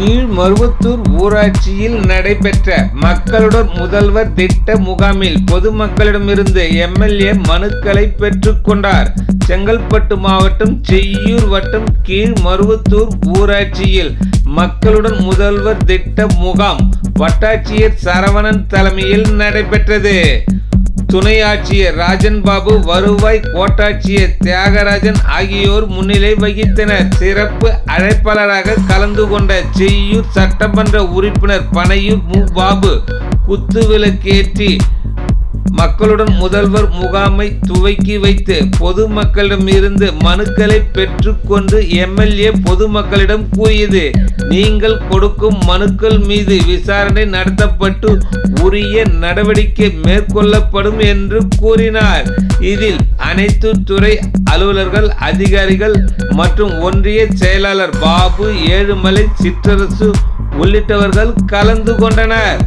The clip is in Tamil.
கீழ் மருவத்தூர் ஊராட்சியில் நடைபெற்ற மக்களுடன் முதல்வர் திட்ட முகாமில் பொதுமக்களிடமிருந்து எம்எல்ஏ மனுக்களை பெற்றுக்கொண்டார் செங்கல்பட்டு மாவட்டம் செய்யூர் வட்டம் கீழ் மருவத்தூர் ஊராட்சியில் மக்களுடன் முதல்வர் திட்ட முகாம் வட்டாட்சியர் சரவணன் தலைமையில் நடைபெற்றது. துணை ஆட்சியர் ராஜன் பாபு வருவாய் கோட்டாட்சியர் தியாகராஜன் ஆகியோர் முன்னிலை வகித்தனர். சிறப்பு அழைப்பாளராக கலந்து கொண்ட செய்யூர் சட்டமன்ற உறுப்பினர் பனையூர் மு. பாபு குத்துவிளக்கேற்றி மக்களுடன் முதல்வர் முகாமை துவக்கி வைத்து பொதுமக்களிடமிருந்து மனுக்களை பெற்றுக்கொண்டு எம்எல்ஏ பொதுமக்களிடம் கூறியது நீங்கள் கொடுக்கும் மனுக்கள் மீது விசாரணை நடத்தப்பட்டு உரிய நடவடிக்கை மேற்கொள்ளப்படும் என்று கூறினார். இதில் அனைத்து துறை அலுவலர்கள் அதிகாரிகள் மற்றும் ஒன்றிய செயலாளர் பாபு ஏழுமலை சிற்றரசு உள்ளிட்டவர்கள் கலந்து கொண்டனர்.